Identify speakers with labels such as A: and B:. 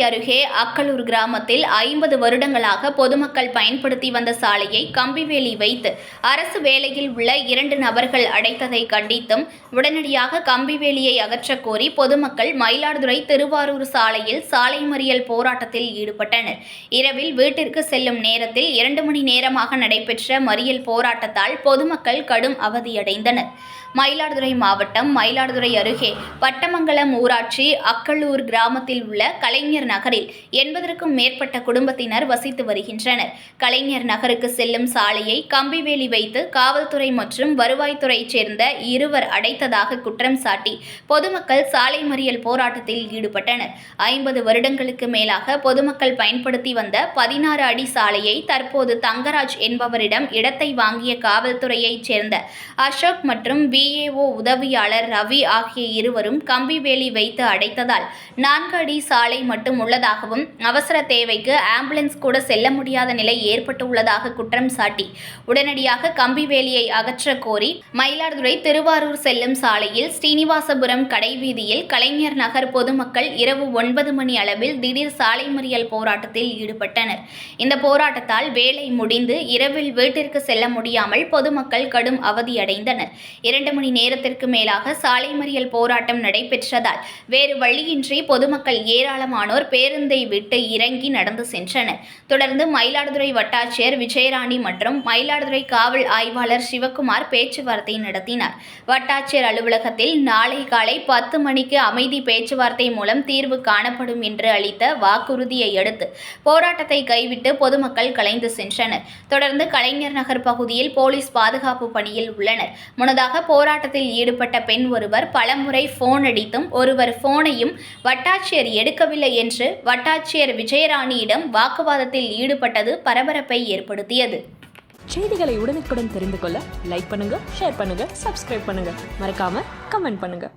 A: அருகே அக்கலூர் கிராமத்தில் ஐம்பது வருடங்களாக பொதுமக்கள் பயன்படுத்தி வந்த சாலையை கம்பிவேலி வைத்து அரசு வேலையில் உள்ள இரண்டு நபர்கள் அடைத்ததை கண்டித்தும் உடனடியாக கம்பிவேலியை அகற்றக் கோரி பொதுமக்கள் மயிலாடுதுறை திருவாரூர் சாலையில் சாலை மறியல் போராட்டத்தில் ஈடுபட்டனர். இரவில் வீட்டிற்கு செல்லும் நேரத்தில் இரண்டு மணி நேரமாக நடைபெற்ற மறியல் போராட்டத்தால் பொதுமக்கள் கடும் அவதியடைந்தனர். மயிலாடுதுறை மாவட்டம் மயிலாடுதுறை அருகே பட்டமங்கலம் ஊராட்சி அக்களூர் கிராமத்தில் உள்ள கலைஞர் நகரில் எண்பதற்கும் மேற்பட்ட குடும்பத்தினர் வசித்து வருகின்றனர். கலைஞர் நகருக்கு செல்லும் சாலையை கம்பிவேலி வைத்து காவல்துறை மற்றும் வருவாய்த்துறை சேர்ந்த இருவர் அடைத்ததாக குற்றம் சாட்டி பொதுமக்கள் சாலை மறியல் போராட்டத்தில் ஈடுபட்டனர். ஐம்பது வருடங்களுக்கு மேலாக பொதுமக்கள் பயன்படுத்தி வந்த பதினாறு அடி சாலையை தற்போது தங்கராஜ் என்பவரிடம் இடத்தை வாங்கிய காவல்துறையைச் சேர்ந்த அசோக் மற்றும் விஏஓ உதவியாளர் ரவி ஆகிய இருவரும் கம்பிவேலி வைத்து அடைத்ததால் நான்கு அடி சாலை மட்டும் உள்ளதாகவும் அவசர தேவைக்கு ஆம்புலன்ஸ் கூட செல்ல முடியாத நிலை ஏற்பட்டுள்ளதாக குற்றம் சாட்டி உடனடியாக கம்பிவேலியை அகற்ற கோரி மயிலாடுதுறை திருவாரூர் செல்லும் சாலையில் ஸ்ரீனிவாசபுரம் கடைவீதியில் கலைஞர் நகர் பொதுமக்கள் இரவு ஒன்பது மணி அளவில் திடீர் சாலை மறியல் போராட்டத்தில் ஈடுபட்டனர். இந்த போராட்டத்தால் வேலை முடிந்து இரவில் வீட்டிற்கு செல்ல முடியாமல் பொதுமக்கள் கடும் அவதியடைந்தனர். இரண்டு மணி நேரத்திற்கு மேலாக சாலை மறியல் போராட்டம் நடைபெற்றதால் வேறு வழியின்றி பொதுமக்கள் ஏராளமானோர் பேருந்தை விட்டு இறங்கி நடந்து சென்றனர். தொடர்ந்து மயிலாடுதுறை வட்டாட்சியர் விஜயராணி மற்றும் மயிலாடுதுறை காவல் ஆய்வாளர் சிவக்குமார் பேச்சுவார்த்தை நடத்தினார். வட்டாட்சியர் அலுவலகத்தில் நாளை காலை பத்து மணிக்கு அமைதி பேச்சுவார்த்தை மூலம் தீர்வு காணப்படும் என்று அளித்த வாக்குறுதியை அடுத்து போராட்டத்தை கைவிட்டு பொதுமக்கள் கலைந்து சென்றனர். தொடர்ந்து கலைஞர் நகர் பகுதியில் போலீஸ் பாதுகாப்பு பணியில் உள்ளனர். முன்னதாக போராட்டத்தில் ஈடுபட்ட பெண் ஒருவர் பலமுறை போன் அடித்தும் ஒருவர் போனையும் வட்டாட்சியர் எடுக்கவில்லை என்று வட்டாட்சியர் விஜயராணியிடம் வாக்குவாதத்தில் ஈடுபட்டது பரபரப்பை ஏற்படுத்தியது.
B: செய்திகளை உடனுக்குடன் தெரிந்து கொள்ள லைக் பண்ணுங்க ஷேர் பண்ணுங்க சப்ஸ்கிரைப் பண்ணுங்க. மறக்காம கமெண்ட் பண்ணுங்க.